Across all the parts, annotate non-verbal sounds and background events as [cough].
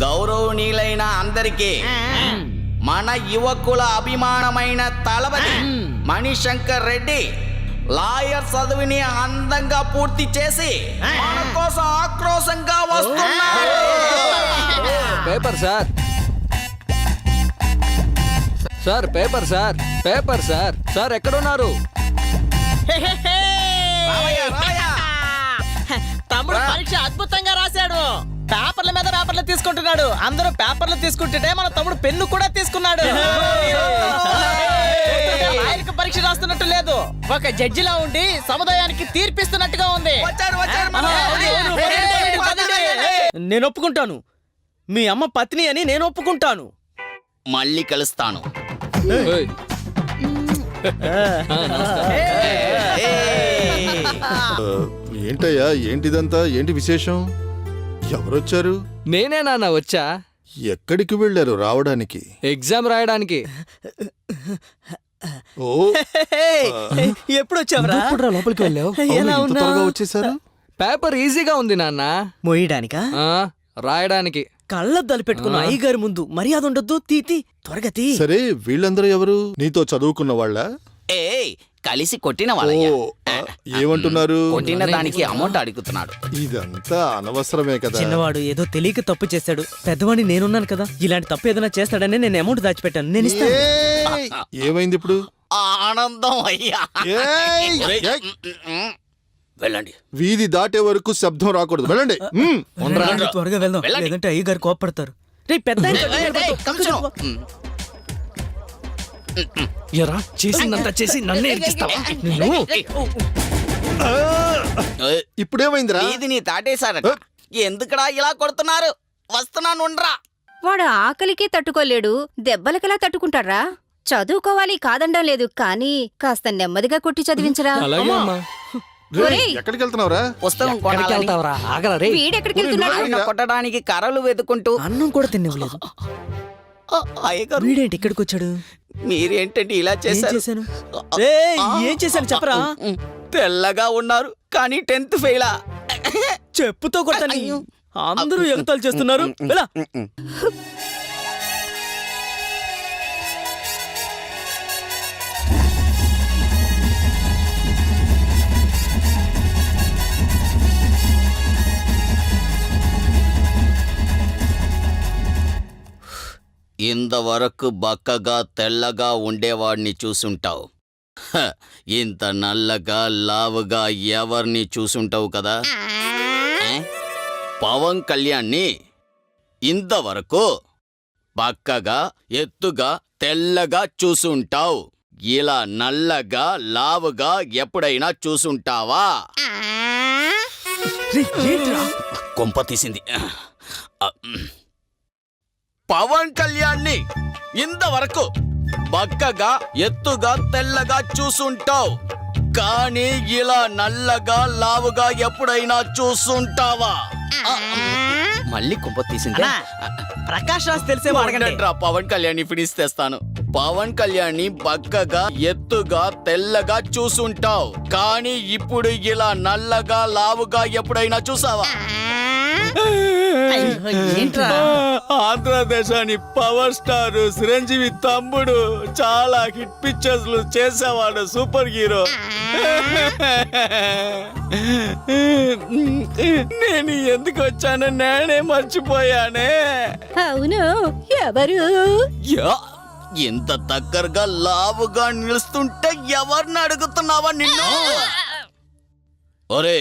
గౌరవనీయులైన అందరికీ మన యువకుల అభిమానమైన తలపతి మణిశంకర్ రెడ్డి లాయర్ చదువుని అందంగా పూర్తి చేసి మన కోసం ఆక్రోశంగా వస్తున్నాడు paper sir sir paper sir paper sir sir ఎక్కడున్నారు. [laughs] తమ్ముడు పరీక్ష అద్భుతంగా రాశాడు. పేపర్ల మీద పేపర్లు తీసుకుంటున్నాడు. అందరూ పేపర్లు తీసుకుంటుంటే మన తమ్ముడు పెన్ను కూడా తీసుకున్నాడు. [laughs] పరీక్ష రాస్తున్నట్టు లేదు. ఒక జడ్జిలా ఉండి సముదాయానికి తీర్పిస్తున్నట్టుగా ఉంది. నేను ఒప్పుకుంటాను. మీ అమ్మ పత్ని అని నేను ఒప్పుకుంటాను. మళ్ళీ కలుస్తాను. ఏంటయ్యా ఏంటిదంతా? ఏంటి విశేషం? ఎవరొచ్చారు? నేనే నాన్న వచ్చా. ఎక్కడికి వెళ్ళారు రావడానికి? ఎగ్జామ్ రాయడానికి. ఓ. ఎప్పుడు వచ్చావరా లోపలికి వెళ్ళావు? అవును, ఎలా ఇంత ఉన్నా త్వరగా వచ్చేసారు? పేపర్ ఈజీగా ఉంది నాన్న. మోయడానికా? ఆ, రాయడానికి. కళ్ళద్దాలు పెట్టుకున్న. అయ్యగారి ముందు మర్యాద ఉండొద్దు తీతి త్వరగా తీ సరే వీళ్ళందరూ ఎవరు? నీతో చదువుకున్న వాళ్ళ? ఏయ్ కలిసి కొట్టిన వాళ్ళయ్యా. ఓ ఆ, ఏమంటున్నారు? కొట్టిన దానికి అమౌంట్ అడుగుతున్నాడు. ఇదంతా అనవసరమే కదా. చిన్నవాడు ఏదో తెలియక తప్పు చేశాడు. పెద్దవాడిని నేనున్నాను కదా. ఇలాంటి తప్పు ఏదైనా చేస్తాడని నేను అమౌంట్ దాచిపెట్టాను. నేను ఇస్తాను. ఏయ్, ఏమైంది ఇప్పుడు? ఆనందం అయ్యా. ఏయ్, ఏయ్. వెళ్ళండి. వీధి దాటే వరకు శబ్దం రాకూడదు. వెళ్ళండి. మ్మ్. రండి, త్వరగా వెళ్దాం. వెళ్ళండి. లేదంటే అయ్యగారు కోపడతారు రే పెద్ద ఆయన ఏయ్, ఏయ్, ఏయ్, కంచం. ఎరా చేసిందంతా చేసి నన్నే ఇరికిస్తావా నిన్ను? ఏయ్, ఇప్పుడేమైందిరా? వీధిని దాటేశారట ఎందుకురా ఇలా కొడుతున్నారు? వస్తున్నాను ఉండ్రా వాడు ఆకలికి తట్టుకోలేడు దెబ్బలకెలా తట్టుకుంటాడ్రా? చదువుకోవాలి కాదండం లేదు కానీ కాస్త నెమ్మదిగా కొట్టి చదివించరా. ఎక్కడికి వెళ్తున్నావురా పుస్తకం ఎక్కడికి కొనాలని. వెళ్తావరా? ఆగరా రే వీడెక్కడికి వెళ్తున్నాడు కొట్టడానికి కర్రలు వెతుకుంటూ అన్నం కూడా వీడేంటి ఇక్కడికి వచ్చాడు మీరేంటండి ఇలా చేశారు? చేశాను ఏయ్, ఏం చేశాను చెప్పరా? తెల్లగా ఉన్నారు కానీ టెన్త్ ఫెయిలా. చెప్పుతో కొట్టాను అయ్యో. అందరూ ఎగతాలు చేస్తున్నారు. వెళ్ళ. ఇంతవరకు బక్కగా తెల్లగా ఉండేవాడిని చూసుంటావు. ఇంత నల్లగా లావుగా ఎవరిని చూసుంటావు కదా? పవన్ కళ్యాణ్ని? ఇంతవరకు బక్కగా ఎత్తుగా తెల్లగా చూసుంటావు. ఇలా నల్లగా లావుగా ఎప్పుడైనా చూసుంటావా? కొంప తీసింది. పవన్ కళ్యాణ్ని ఇంతవరకు బక్కగా ఎత్తుగా తెల్లగా చూసుంటావు. కానీ ఇలా నల్లగా లావుగా ఎప్పుడైనా చూసుంటావా? మళ్ళీ కొంప తీసింది? ప్రకాష్ రాజ్ తెలిసే పవన్ కళ్యాణ్ ఫినిష్ తెస్తాను. పవన్ కళ్యాణ్ బక్కగా ఎత్తుగా తెల్లగా చూసుంటావు. కానీ ఇప్పుడు ఇలా నల్లగా లావుగా ఎప్పుడైనా చూసావా? అయ్యో, ఏంట్రా? ఆంధ్రదేశాన్ని పవర్ స్టార్ చిరంజీవి తమ్ముడు చాలా హిట్ పిక్చర్స్ చేసేవాడు సూపర్ హీరో. నేను ఎందుకు వచ్చానో నేనే మర్చిపోయానే. అవును ఎవరు? యా ఇంత దగ్గరగా లావుగా నిలుస్తుంటే ఎవరిని అడుగుతున్నావా నిన్ను? ఒరే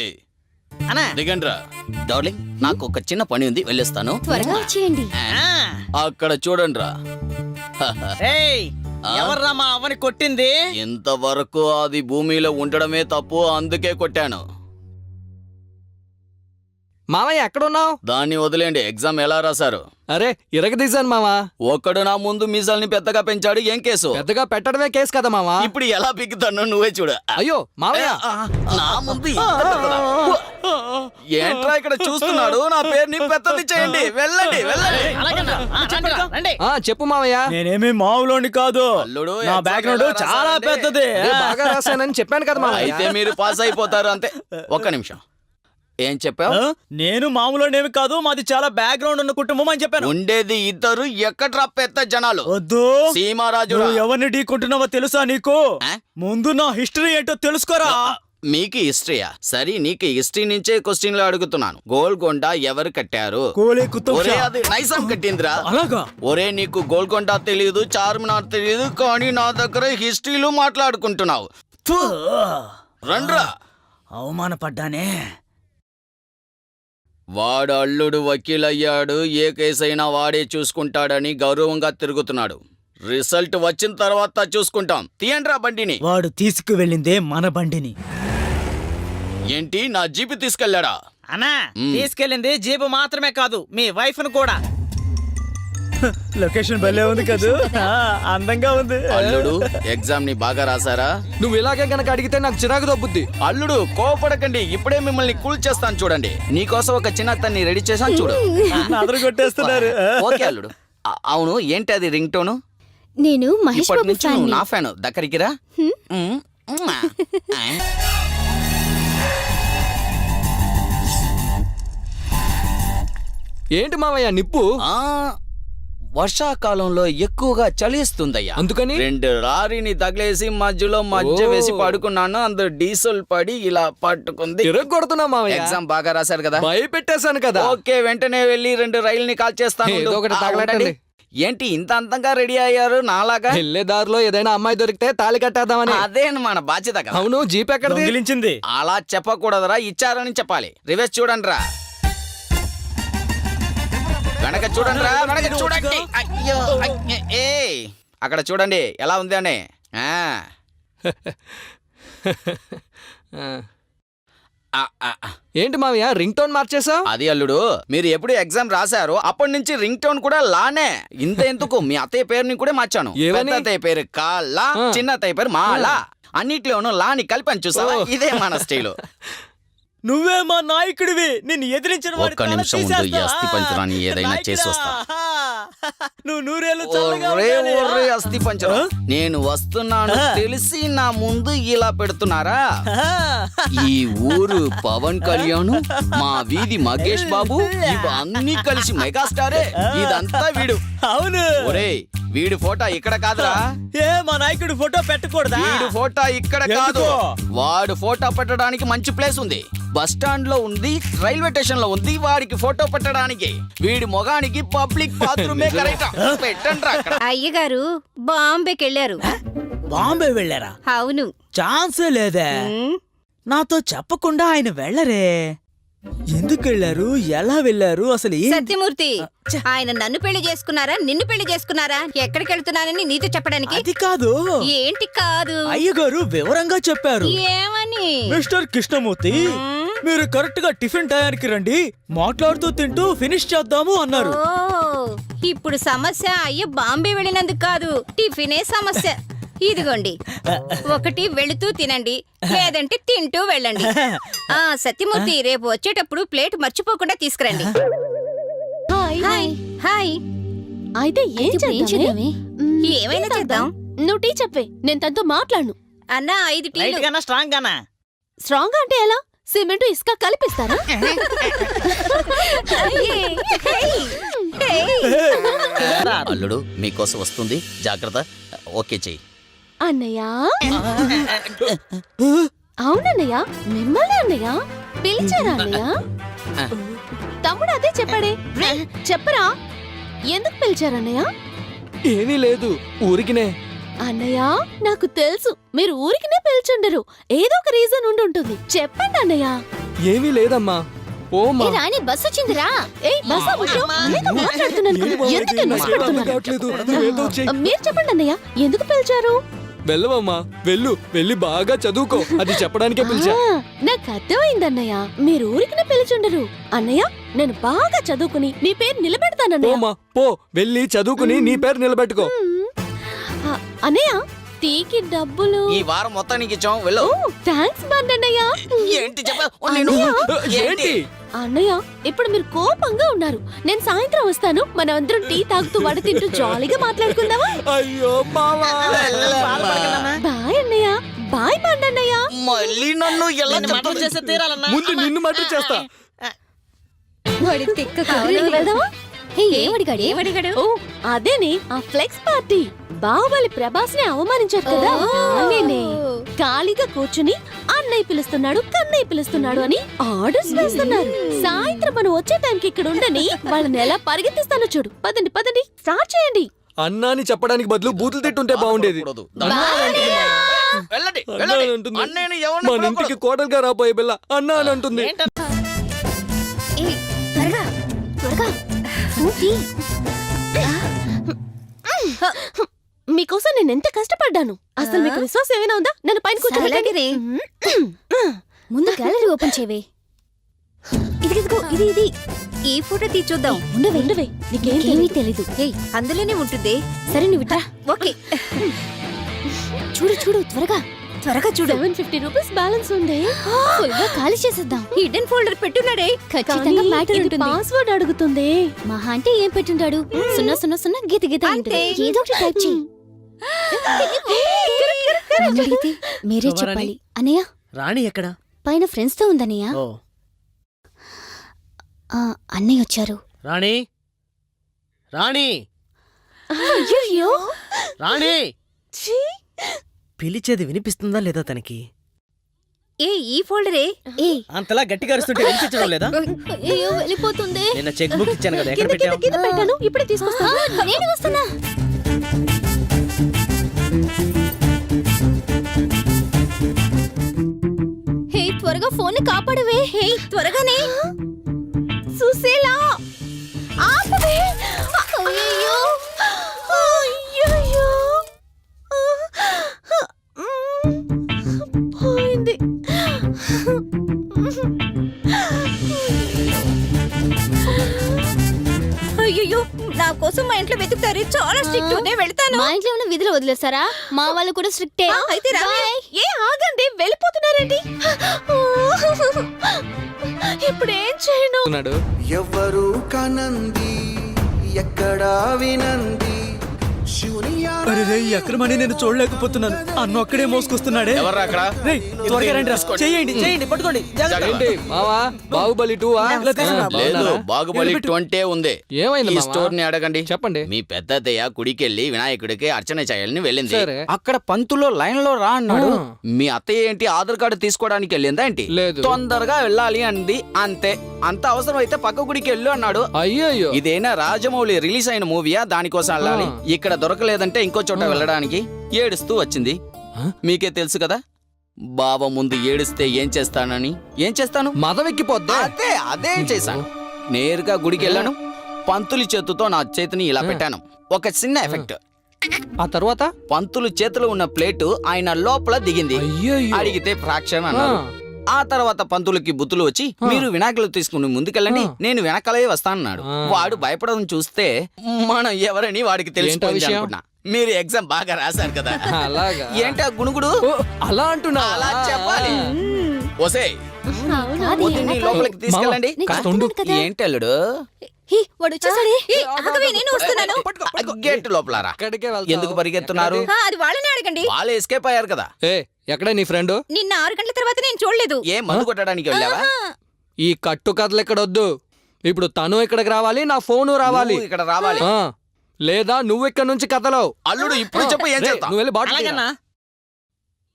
డార్లింగ్ నాకు ఒక చిన్న పని ఉంది వెళ్ళొస్తాను. త్వరగా వచ్చేయండి. ఆ, అక్కడ చూడండిరా. [laughs] ఏయ్ ఎవర్రా మా కొట్టింది? ఇంతవరకు అది భూమిలో ఉండడమే తప్పు అందుకే కొట్టాను. మామయ్య ఎక్కడున్నావు? దాన్ని వదిలేండి ఎగ్జామ్ ఎలా రాశారు? అరే ఇరగదీశాను మావా ఒక్కడు నా ముందు మీసాల్ని పెద్దగా పెంచాడు. ఏం కేసు? పెద్దగా పెట్టడమే కేసు కదా మావా ఇప్పుడు ఎలా పిక్కుతాను నువ్వే చూడు. అయ్యో మావయ్య నా ముందు? ఏంట్రా ఇక్కడ చూస్తున్నాడు? నా పేరుని పెద్దది చేయండి. వెళ్ళండి వెళ్ళండి. చెప్పు మావయ్య నేనేమి మామూలోని కాదు. అల్లుడు, నా బ్యాక్గ్రౌండ్ చాలా? పెద్దది. బాగా రాశానని చెప్పాను కదా మావయ్య అయితే మీరు పాస్ అయిపోతారు అంతే. ఒక్క నిమిషం. ఏం చెప్పావు? నేను మామూలునేమి కాదు మాది చాలా బ్యాక్గ్రౌండ్ ఉన్న కుటుంబం అని చెప్పాను. ఉండేది ఇద్దరు ఎక్కడ్రా పెద్ద జనాలు? వద్దు. సీమారాజు ఎవరిని ఢీకుంటున్నావో తెలుసా నీకు? ముందు నా హిస్టరీ ఏంటో తెలుసుకోరా? మీకు హిస్టరీయా సరే నీకు హిస్టరీ నుంచే క్వశ్చన్లు అడుగుతున్నాను. గోల్కొండ ఎవరు కట్టారు. అది నైజాం కట్టిందిరా. అలాగా? ఒరే నీకు గోల్కొండ తెలియదు చార్మినార్ తెలియదు కానీ నా దగ్గర హిస్టరీలు మాట్లాడుకుంటున్నావు. రండ్రా. అవమానపడ్డానే. వాడు అల్లుడు వకీలయ్యాడు ఏ కేసైనా వాడే చూసుకుంటాడని గౌరవంగా తిరుగుతున్నాడు. రిజల్ట్ వచ్చిన తర్వాత చూసుకుంటాం. తీయండ్రా బండిని. వాడు తీసుకువెళ్ళిందే మన బండిని. ఏంటి? నా జీపు తీసుకెళ్ళాడా? అన్నా మ్. తీసుకెళ్ళింది జీపు మాత్రమే కాదు మీ వైఫ్ను కూడా. లొకేషన్ భలే ఉంది కదూ. ఆ, అందంగా ఉంది. అల్లుడు ఎగ్జామ్ని బాగా రాసారా నువ్వు ఇలాగే గనక అడిగితే నాకు చిరాకు దొబ్బుద్ది అల్లుడు కోపడకండి ఇప్పుడే మిమ్మల్ని కూల్ చేస్తాను చూడండి. నీకోసం ఒక చిన్న అతన్ని రెడీ చేశాను చూడు. అదరు కొట్టేస్తున్నారు ఓకే అల్లుడు. అవును ఏంటి అది రింగ్ టోను? నేను మహేష్ బాబు ఫ్యాన్ని. నా ఫ్యాన్. దగ్గరికి రా. ఏంటి మావయ్య నిప్పు? ఆ, వర్షాకాలంలో ఎక్కువగా చలిస్తుందయ్యా. అందుకని? రెండు లారీని తగిలేసి మధ్యలో మధ్య. వేసి పడుకున్నాను. అందులో డీజిల్ పడి ఇలా పట్టుకుంది. కొడుతున్నా మావయ్య. ఎగ్జామ్ బాగా రాశారు కదా? భయపెట్టేశాను కదా. ఓకే వెంటనే వెళ్ళి రెండు రైల్ని కాల్ చేస్తాను. ఒకటి. ఏంటి ఇంత అందంగా రెడీ అయ్యారు నాలాగా? వెళ్ళే దారిలో ఏదైనా అమ్మాయి దొరికితే తాళి కట్టేద్దామని. అదే మన బాధ్యత అవును జీప్ దొంగిలించింది. అలా చెప్పకూడదురా ఇచ్చారని చెప్పాలి. రివర్స్ చూడండి రా వెనక చూడండి రా వెనక చూడండి. అయ్యో. ఏయ్ అక్కడ చూడండి ఎలా ఉంది అని. ఏంటి మావయ్య రింగ్ టోన్ మార్చేసావు అది అల్లుడు మీరు ఎప్పుడు ఎగ్జామ్ రాశారో అప్పటి నుంచి రింగ్ టోన్ కూడా లానే. ఇంత ఎందుకు? మీ అత్తయ్య పేరుని కూడా మార్చాను. అత్తయ్య పేరు కాలా. చిన్న అత్తయ్య పేరు మాలా అన్నిట్లోనూ లాని కలిపని చూసావా. ఇదే మన స్టైలు. [laughs] నువ్వే మా నాయకుడివి నిన్ను ఎదిరించిన వాడి ఒక్క తల నిమిషం ఉండు, ఈ తీసేస్తా. అస్థి పంజరాన్ని ఏదైనా నాయకుడా. చేసి వస్తా. నువ్వు నూరేళ్ళు చల్లగా ఒరే ఉండాలి. ఒరే అస్థి పంచరా నేను వస్తున్నాను. తెలిసి నా ముందు ఇలా పెడుతున్నారా. ఈ ఊరు పవన్ కళ్యాణ్ మా వీధి మగేష్ బాబు ఇవన్నీ కలిసి మెగాస్టారే ఇదంతా వీడు అవును ఒరే వీడి ఫోటో ఇక్కడ కాదురా ఏ మా నాయకుడి ఫోటో పెట్టకూడదా వీడు ఫోటో ఇక్కడ కాదు ఎందుకు? వాడు ఫోటో పెట్టడానికి మంచి ప్లేస్ ఉంది బస్ స్టాండ్లో ఉంది రైల్వే స్టేషన్లో ఉంది వాడికి ఫోటో పెట్టడానికి. వీడి మొగానికి పబ్లిక్ బాత్రూమే కరెక్ట్? పెట్టండి అక్కడ. అయ్యగారు బాంబేకి వెళ్ళారు. బాంబే వెళ్ళారా? అవును. ఛాన్సే లేదే. నాతో చెప్పకుండా ఆయన వెళ్ళరే. ఎందుకు వెళ్ళారు? ఎలా వెళ్ళారు? అసలు సత్యమూర్తి ఆయన నన్ను పెళ్ళి చేసుకున్నారా? నిన్ను పెళ్ళి చేసుకున్నారా? ఎక్కడికి వెళ్తున్నానని నీతో చెప్పడానికి? అది కాదు. ఏంటి కాదు? అయ్యగారు వివరంగా చెప్పారు. ఏమని? మిస్టర్ కృష్ణమూర్తి మీరు కరెక్ట్గా టిఫిన్ టయానికి రండి. మాట్లాడుతూ తింటూ ఫినిష్ చేద్దాము అన్నారు. ఇప్పుడు సమస్య అయ్య బాంబే వెళ్ళినందుకు కాదు. టిఫినే సమస్య. ఇదిగోండి. ఒకటి వెళుతూ తినండి లేదంటే తింటూ వెళ్ళండి. ఆ సత్యమూర్తి రేపు వచ్చేటప్పుడు ప్లేట్ మర్చిపోకుండా తీసుకురండి. హాయ్. హాయ్. హాయ్. అయితే ఏం చేద్దామే? ఏమైనా చేద్దాం. నువ్వు టీ చెప్పే నేను తనతో మాట్లాడను. అన్న ఐదు స్ట్రాంగ్ గానా స్ట్రాంగ్ అంటే ఎలా? సిమెంట్ ఇసుక కలిపిస్తారా. అల్లుడు మీకోసం వస్తుంది. జాగ్రత్త. ఓకే చెయ్యి. అన్నయ్య? అవునన్నయ్య మిమ్మల్ని అన్నయ్య? పిలిచారా అన్నయ్య? తమ్ముడు అదే చెప్పాడే. చెప్పరా? ఎందుకు పిలిచారన్నయ్య ఏమీ లేదు ఊరికినే. అన్నయ్య నాకు తెలుసు మీరు ఊరికినే పిలిచుండరు. ఏదో ఒక రీజన్ ఉండి ఉంటుంది చెప్పండి అన్నయ్య. ఏమీ లేదమ్మా. ఓమా రాని బస్ వచ్చిందిరా. ఏయ్ బస్ అవ్వచ్చు మీతో మాట్లాడుతున్నాను ఎందుకు. మీరు చెప్పండి అన్నయ్య. ఎందుకు పిలిచారు? వెళ్ళవమ్మా. వెళ్ళు వెళ్ళి బాగా చదువుకో. అది చెప్పడానికే పిలిచా. ఆ, నాకు అర్థమైంది అన్నయ్య. మీరు ఊరికినే పిలిచుండరు. అన్నయ్య నేను బాగా చదువుకుని మీ పేరు నిలబెడతానన్నయ్య. పో. వెళ్ళి చదువుకుని నీ పేరు నిలబెట్టుకో. మ్మ్. ఆ, అన్నయ్య టీకి డబ్బులు. ఈ వారం మొత్తం నీకు ఇచ్చాం. వెళ్ళు. థ్యాంక్స్ బాండ్ అన్నయ్య ఏంటి చెప్పా? నేను ఏంటి? అన్నయ్య ఇప్పుడు మీరు కోపంగా ఉన్నారు. నేను సాయంత్రం వస్తాను. మనం అందరం టీ తాగుతూ వడ తింటూ జాలీగా మాట్లాడుకుందామా? అయ్యో. బాయ్ అన్నయ్య. బాయ్ బాండ్ అన్నయ్య మళ్ళీ నన్ను ఎలా నిన్ను మర్డర్ చెప్తావు? చేసి తీరాలన్నా. ముందు నిన్ను మటర్ చేస్తా. వాడి తిక్క కాలేజీకి వెళ్దామా ఏమడిగాడు? ఏమడిగాడు? ఓ అదేనే ఆ ఫ్లెక్స్ పార్టీ. బాహుబలి ప్రభాస్ని అవమానించారు కదా నేనే ఖాళీగా కూర్చుని అన్నయ్య పిలుస్తున్నాడు కన్నయ్య పిలుస్తున్నాడు అని ఆర్డర్స్ వేస్తున్నారు. సాయంత్రం మనం వచ్చే టైంకి ఇక్కడ ఉండని వాళ్ళని ఎలా పరిగెత్తిస్తానో చూడు. పదండి పదండి స్టార్ట్ చేయండి. అన్నాని చెప్పడానికి బదులు బూతులు తిట్టుంటే బాగుండేది. వెళ్ళండి అన్నా వెళ్ళండి. అన్నయ్యని ఎవరిని మన ఇంటికి. కోడలుగా రాబోయే పిల్ల అన్నా అని అంటుంది మీకోసం నేను ఎంత కష్టపడ్డాను? అసలు మీకు విశ్వాసం ఏమైనా ఉందా? నన్ను పైన. కూర్చోబెట్టండి. ముందు గ్యాలరీ ఓపెన్ చేయవే ఇది ఇది ఇది. ఈ ఫోటో తీ చూద్దాం ఉండవే తెలీదు. ఏయ్ అందులోనే ఉంటుంది. సరే నువ్వు ఓకే. చూడు చూడు త్వరగా. త్వరగా చూడు. సెవెన్ ఫిఫ్టీ రూపీస్ బ్యాలెన్స్ ఉంది. ఫుల్గా ఖాళీ చేసేద్దాం. హిడెన్ ఫోల్డర్ పెట్టున్నాడే. ఖచ్చితంగా మ్యాటర్ ఉంటుంది. పాస్వర్డ్ అడుగుతుంది. మహా అంటే ఏం పెట్టుంటాడు? సున్నా సున్నా సున్నా గీత గీత ఉంటుంది ఏదో ఒకటి టైప్ చేయి. అడిగితే మీరే. చెప్పాలి. అనయ్య? రాణి ఎక్కడ? పైన ఫ్రెండ్స్తో ఆ, అన్నయ్య వచ్చారు. రాణి? రాణి? అయ్యో రాణి? పిలిచేది వినిపిస్తుందా లేదా తనకి? ఏ ఈ ఫోల్డరే? ఏ. అంతలా గట్టిగా అరుస్తుంటే వినిపించడం లేదా? అయ్యో వెళ్ళిపోతుంది. నిన్న చెక్ బుక్ ఇచ్చాను కదా ఎక్కడ కింద కింద పెట్టావు? కింద పెట్టాను ఇప్పుడే తీసుకొస్తా. నేను వస్తున్నా. హే త్వరగా ఫోన్ కాపాడవే. హే త్వరగానే. సుశీలా! విధులు వదిలేస్తారా మా వాళ్ళు కూడా స్ట్రిక్టే. ఆ, అయితే రా ఏ ఆగండి వెళ్ళిపోతున్నారేంటి ఇప్పుడు ఏం చేయను? అన్నాడు ఎవ్వరూ కనంది ఎక్కడా వినంది. అరే ఎక్కడమని నేను చూడలేకపోతున్నాను. అన్న ఒక్కడే మోసుకొస్తున్నాడే. ఎవర్రా అక్కడ? రేయ్, త్వరగా రండి రా. చేయండి చేయండి పట్టుకోండి. జాగ్రత్త. ఏంటి మావా? బాహుబలి టూ ఇలా తీసుకురా. లేదు బాగుబలి ట్వంటీ ఉంది. ఏమైంది ఈ మావా? స్టోర్ని అడగండి. చెప్పండి. మీ పెద్దదయ్య గుడికెళ్ళి వినాయకుడికి అర్చన చేయాలని వెళ్ళింది. సరే. అక్కడ పంతులో లైన్లో రా అన్నాడు. ఆ. మీ అత్తయ్య ఏంటి ఆధార్ కార్డు తీసుకోవడానికి వెళ్ళిందా ఏంటి? లేదు. తొందరగా వెళ్ళాలి అంది. అంతే. అంత అవసరం అయితే పక్క గుడికి వెళ్ళు అన్నాడు. అయ్యయ్యో. ఇదేనా రాజమౌళి రిలీజ్ అయిన మూవీయా? దానికోసం వెళ్ళాలి. ఇక్కడ దొరకలేదంటే ఇంకో చోట. వెళ్ళడానికి ఏడుస్తూ వచ్చింది? మీకే తెలుసు కదా? బావ ముందు ఏడిస్తే ఏం చేస్తానని? ఏం చేస్తాను? మదం ఎక్కిపోద్దా అదే అదే చేశాను. నేరుగా గుడికి వెళ్ళాను. పంతులు చేతితో నా చేతిని ఇలా. పెట్టాను. ఒక చిన్న ఎఫెక్ట్. ఆ తర్వాత? పంతులు చేతిలో ఉన్న ప్లేటు ఆయన లోపల దిగింది. అడిగితే ఫ్రాక్షన్ అన్నారు. ఆ తర్వాత పంతులకి బుద్ధులు వచ్చి. మీరు వినాయకులు తీసుకుని ముందుకెళ్ళండి. నేను వెనకలే వస్తానన్నాడు. వాడు భయపడడం చూస్తే మనం ఎవరని వాడికి తెలిసిపోయింది? అనుకున్నా. మీరు ఎగ్జామ్ బాగా రాశారు కదా. [laughs] అలాగా. ఏంటి ఆ గుణుగుడు అలా అంటున్నా అలా చెప్పాలి. వదిన్ని లోపలికి తీసుకెళ్ళండి. నేను కాస్త ఉండు. చెప్తున్నాను కదా. ఏంటి అల్లుడు? వాడు వచ్చేసాడే? నేను వస్తున్నాను. గేట్. ఎందుకు పరిగెత్తున్నారు? అది వాళ్ళనే అడగండి. వాళ్ళు ఎస్కేప్ అయ్యారు కదా. ఏ ఎక్కడ నీ ఫ్రెండ్? నిన్న ఆరు గంటల తర్వాత నేను చూడలేదు. ఏ మందు కొట్టడానికి వెళ్ళావా? ఈ కట్టు కథలు ఇక్కడ వద్దు ఇప్పుడు తను ఇక్కడికి రావాలి నా ఫోను రావాలి. నువ్వు ఇక్కడ రావాలి. ఆ, లేదా నువ్వు ఇక్కడ నుంచి కథలో. అల్లుడు ఇప్పుడు చెప్పు ఏం చేస్తా నువ్వు వెళ్ళి బాటిల్ అలాగన్నా.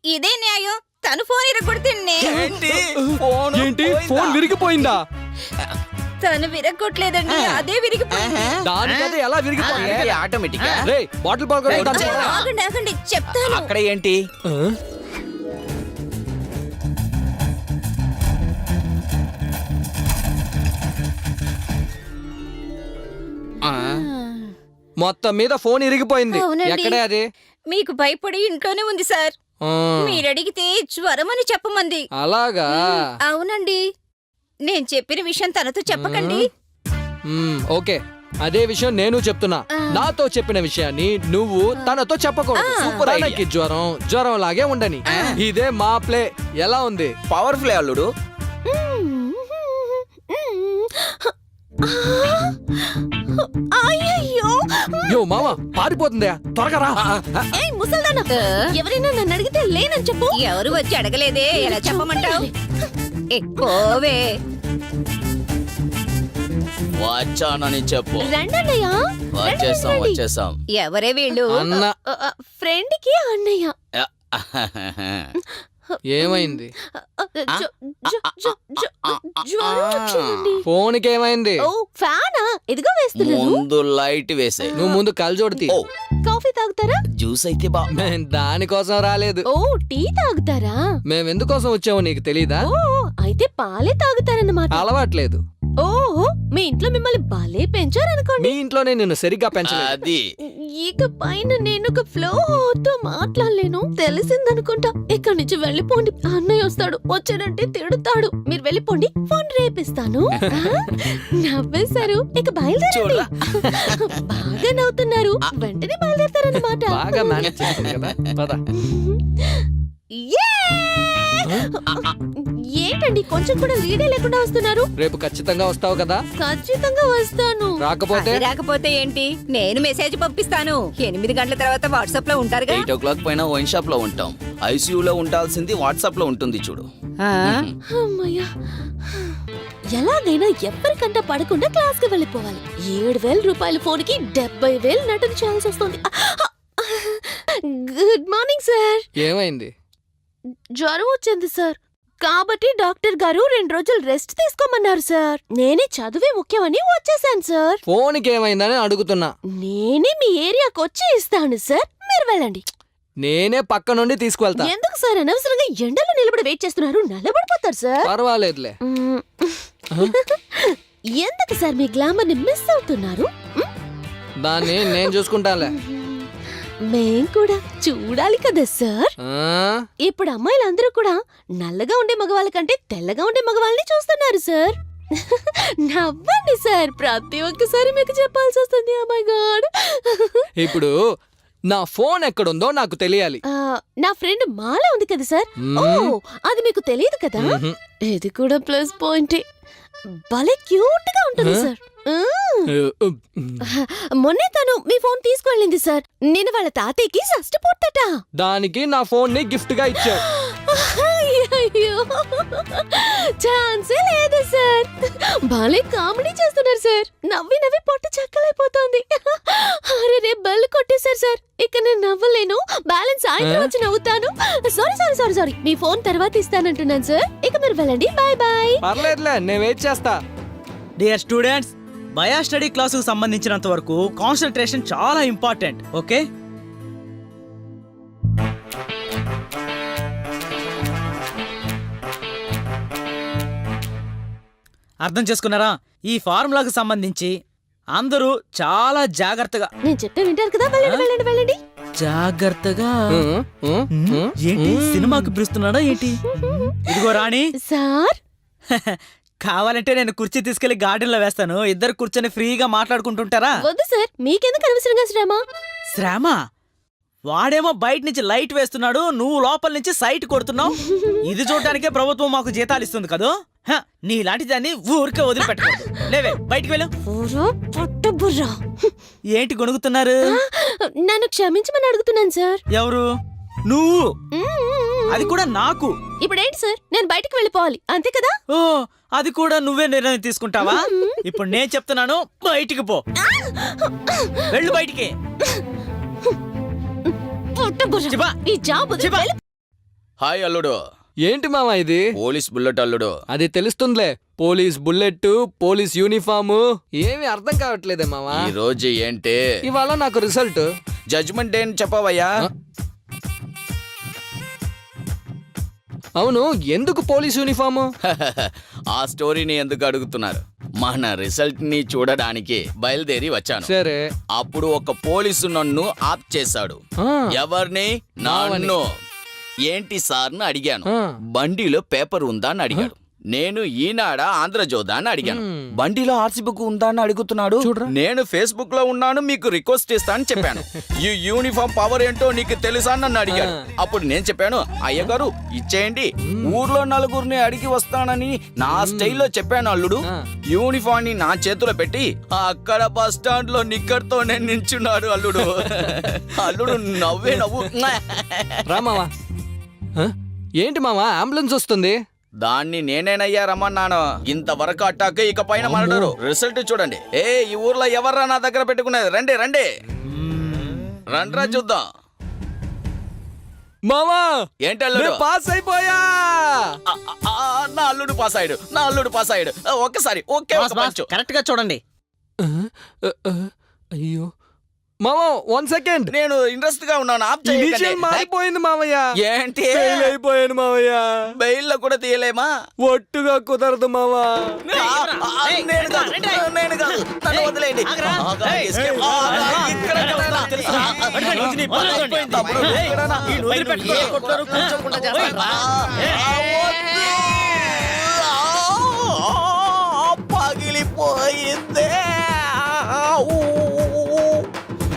ఇదే న్యాయం. తను ఫోన్ ఇరగొడితే ఏంటి? ఫోను ఏంటి? ఫోన్ విరిగిపోయిందా? తను విరగొట్టలేదండి అదే విరిగిపోయింది. దానికదే ఎలా విరిగిపోయింది? ఆటోమేటిక్ రే బాటిల్ ఏయ్, ఆగండి ఆగండి చెప్తాను. అక్కడ ఏంటి? ఆ, మొత్తం మీద ఫోన్ ఇరిగిపోయింది. అవునండి. ఎక్కడే అది? మీకు భయపడి ఇంట్లోనే ఉంది సార్. ఆ, మీరు అడిగితే జ్వరం అని చెప్పమంది. అలాగా? అవునండి. నేను చెప్పిన విషయం తనతో చెప్పకండి. మ్మ్, ఓకే. అదే విషయం నేను చెప్తున్నా. నాతో చెప్పిన విషయాన్ని నువ్వు తనతో చెప్పకూడదు. సూపర్. తనకి జ్వరం జ్వరం లాగే ఉండని. ఇదే మా ప్లే. ఎలా ఉంది? పవర్ఫుల్ అల్లుడు. అయ్యయ్యో! యో మామ పారిపోతుందా త్వరగా రా. ఏయ్ ముసల్దానా ఎవరైనా నన్ను అడిగితే లేనని చెప్పు. ఎవరు వచ్చి అడగలేదే? ఎలా చెప్పమంటావు? ఎక్కువే. వచ్చానని చెప్పు. రండన్నయ్య వచ్చేసాం వచ్చేసాం. ఎవరే వీళ్ళు? అన్న. ఫ్రెండ్కి అన్నయ్య. ఏమైంది? ఫోన్కి ఏమైంది ఓ ఫ్యానా? ఎదిగో వేస్తున్నారు. ముందు లైట్ వేసే నువ్వు ముందు కలజోడితి ఓ. కాఫీ తాగుతారా? జ్యూస్ అయితే బా మేం దానికోసం రాలేదు. ఓ టీ తాగుతారా? మేము ఎందుకోసం వచ్చామో నీకు తెలీదా? ఓ అయితే పాలే తాగుతారన్నమాట. అలవాట్లేదు. ఓ మీ ఇంట్లో మిమ్మల్ని భలే పెంచారనుకోండి. మీ ఇంట్లోనే నిన్ను సరిగ్గా పెంచలేదు. అది. ఇక పైన నేను ఒక ఫ్లో తో మాట్లాడలేను. తెలిసిందనుకుంటా. ఇక్కడి నుంచి వెళ్ళిపోండి. అన్నయ్య వస్తాడు. వచ్చాడంటే తిడుతాడు. మీరు వెళ్ళిపోండి. ఫోన్ రేపిస్తాను. ఆ? నవ్వేశారు. ఇక బయలుదేరండి. బాగా నవ్వుతున్నారు. వెంటనే బయలుదేరతారన్నమాట. బాగా మేనేజ్ చేస్తుంది కదా. పద. [laughs] యే! ఏంటండి? కొంచెం కూడా లీడే లేకుండా వస్తున్నారు. రేపు ఖచ్చితంగా వస్తావు కదా? ఖచ్చితంగా వస్తాను. రాకపోతే? రాకపోతే ఏంటి? నేను మెసేజ్ పంపిస్తాను. ఎనిమిది గంటల తర్వాత వాట్సాప్లో ఉంటారుగా? ఎయిట్ ఓ క్లాక్ పైన వైన్ షాప్లో ఉంటాం. ఐసీయూలో ఉండాల్సింది వాట్సాప్లో ఉంటుంది చూడు. అమ్మయ్యా. ఎలాగైనా ఎవ్వరికంట పడకుండా క్లాస్కి వెళ్ళిపోవాలి. ఏడు వేల రూపాయల ఫోన్కి డెబ్బై వేలు నటన చేయాల్సి వస్తుంది. Good morning sir. ఏమైంది? జ్వరం వచ్చింది సార్. కాబట్టి డాక్టర్ గారు రెండు రోజులు రెస్ట్ తీసుకోమన్నారు సార్. నేనే చదువే ముఖ్యమని వచ్చేసాను సార్. ఫోన్కి ఏమైందని అడుగుతున్నా. నేనే మీ ఏరియాకి వచ్చి ఇస్తాను సార్. మీరు వెళ్ళండి. నేనే పక్క నుండి తీసుకువెళ్తా. ఎందుకు సార్? అనవసరంగా ఎండలో నిలబడి వెయిట్ చేస్తున్నారు. నల్లబడిపోతారు సార్. పర్వాలేదులే. [laughs] ఎందుకు సార్ మీ గ్లామర్ని మిస్ అవుతున్నారు? దాన్ని నేను చూసుకుంటానులే. మేం కూడా చూడాలి కదా సార్? ఇప్పుడు అమ్మాయిలందరూ కూడా నల్లగా ఉండే మగవాళ్ళ కంటే తెల్లగా ఉండే మగవాళ్ళని చూస్తున్నారు సార్. [laughs] నవ్వండి సార్. ప్రతి ఒక్కసారి మీకు చెప్పాల్సి వస్తుంది Oh మై గాడ్ [laughs] ఇప్పుడు నా ఫోన్ ఎక్కడుందో నాకు తెలియాలి. నా ఫ్రెండ్ మాల ఉంది కదా సార్. ఓ. అది మీకు తెలియదు కదా. ఇది కూడా ప్లస్ పాయింట్. భలే క్యూట్గా ఉంటుంది? సార్. మొన్నే తను మీ ఫోన్ తీసుకువెళ్ళింది సార్. నేను వాళ్ళ తాతయ్యకి షష్టి పుట్టట దానికి నా ఫోన్ని గిఫ్ట్గా ఇచ్చావు అయ్యో. ఛాన్సే లేదు సార్. భలే కామెడీ చేస్తున్నారు సార్. నవ్వి నవ్వి పొట్ట చక్కలైపోతోంది. అరే రే బెల్ కొట్టేశారు సార్. ఇక నేను నవ్వలేను. బ్యాలెన్స్ సాయంత్రం వచ్చి నవ్వుతాను. Sorry sorry sorry sorry. మీ ఫోన్ తర్వాత ఇస్తానంటున్నాను సార్. ఇక మీరు వెళ్ళండి. Bye bye. పర్లేదులే నేను వెయిట్ చేస్తా. డియర్ స్టూడెంట్స్ బయా స్టడీ క్లాసుకు సంబంధించినంత వరకు కాన్సన్ట్రేషన్ చాలా ఇంపార్టెంట్ ఓకే? అర్థం చేసుకున్నారా? ఈ ఫార్ములాకు సంబంధించి అందరూ చాలా జాగ్రత్తగా నేను చెప్తే వింటారు కదా. వెళ్ళండి వెళ్ళండి వెళ్ళండి. జాగ్రత్తగా ఏంటి. సినిమాకి పిలుస్తున్నాడా ఏంటి? ఇదిగో రాణి. సార్? [laughs] కావాలంటే నేను కుర్చీ తీసుకెళ్ళి గార్డెన్లో వేస్తాను. ఇద్దరు కూర్చొని ఫ్రీగా మాట్లాడుకుంటుంటారా? వద్దు సార్ మీకెందుకు అనవసరంగా శ్రమ? శ్రమ? వాడేమో బయట నుంచి లైట్ వేస్తున్నాడు. నువ్వు లోపల నుంచి సైట్ కొడుతున్నావు. ఇది చూడటానికే ప్రభుత్వం మాకు జీతాలు ఇస్తుంది కదూ? నీలాంటి దాన్ని ఊరికే వదిలిపెట్టకూడదు. లేవే బయటికి వెళ్ళు. బుర్ర. ఏంటి గొణుగుతున్నారు? నన్ను క్షమించమని అడుగుతున్నాను సార్. ఎవరు? నువ్వు. అది కూడా నాకు. ఇప్పుడేంటి సార్? నేను బయటికి వెళ్ళిపోవాలి. అంతే కదా? ఓ అది కూడా నువ్వే నిర్ణయం తీసుకుంటావా? ఇప్పుడు నేను చెప్తున్నాను బయటికి పో. వెళ్ళు బయటికి. పొట్ట బుర్ర. చిబా. ఈ జాబ్ హాయ్ అల్లుడు. ఏంటి మామ ఇది? పోలీస్ బుల్లెట్ అల్లుడు. అది తెలుస్తుందిలే. Police bullet police uniform. ఏమీ అర్థం కావట్లేదే మామ. ఈ రోజు ఏంటి? ఇవాళ నాకు రిజల్ట్. జడ్జ్మెంట్ అని చెప్పవయ్యా? అవును ఎందుకు పోలీస్ యూనిఫాము? [laughs] ఆ స్టోరీని ఎందుకు అడుగుతున్నారు? మన రిజల్ట్ని చూడడానికి బయలుదేరి వచ్చాను. సరే. అప్పుడు ఒక పోలీసు నన్ను ఆప్ చేశాడు. ఎవరిని. నన్ను. ఏంటి సార్ అని అడిగాను. బండిలో పేపర్ ఉందా అని అడిగాడు. నేను ఈనాడ ఆంధ్రజ్యోతి అని అడిగాను. బండిలో ఆర్సీ బుక్ ఉందా అని అడుగుతున్నాడు. నేను ఫేస్బుక్లో ఉన్నాను మీకు రిక్వెస్ట్ ఇస్తా అని చెప్పాను. [laughs] ఈ యూనిఫామ్ పవర్ ఏంటో నీకు తెలుసా అని నన్ను అడిగాడు. అప్పుడు నేను చెప్పాను అయ్యగారు ఇచ్చేయండి. ఊర్లో నలుగురిని అడిగి వస్తానని నా స్టైల్లో చెప్పాను అల్లుడు. యూనిఫామ్ని నా చేతిలో పెట్టి అక్కడ బస్ స్టాండ్లో నిక్కర్తో నేను నించున్నాడు అల్లుడు. [laughs] అల్లుడు నవ్వే నవ్వు. రా మావా. హ? ఏంటి మావా అంబులెన్స్ వస్తుంది. దాన్ని నేనేనయ్యా రమ్మన్నాను. ఇంతవరకు అట్టాక ఇక పైన మనడరు రిజల్ట్ చూడండి. ఏ ఈ ఊర్లో ఎవర్రా నా దగ్గర పెట్టుకునేది రండి రండి. రండ్రా చూద్దాం. మావా ఏంటి అల్లుడు? నేను పాస్ అయిపోయా! నా అల్లుడు పాస్ అయ్యాడు. నా అల్లుడు పాస్ అయ్యాడు. ఒక్కసారి ఒకే ఒక పంచు. కరెక్ట్గా చూడండి అయ్యో. మామ వన్ సెకండ్ నేను ఇంట్రెస్ట్గా ఉన్నాను. ఆప్ చేయండి మారిపోయింది మామయ్య ఏంటి? ఫెయిల్ అయిపోయాను మామయ్య బెయిల్లో కూడా తీయలేమా? ఒట్టుగా కుదరదు మామ. నేను కాదు నేను తన తను వదిలేయండి. పగిలిపోయిందే.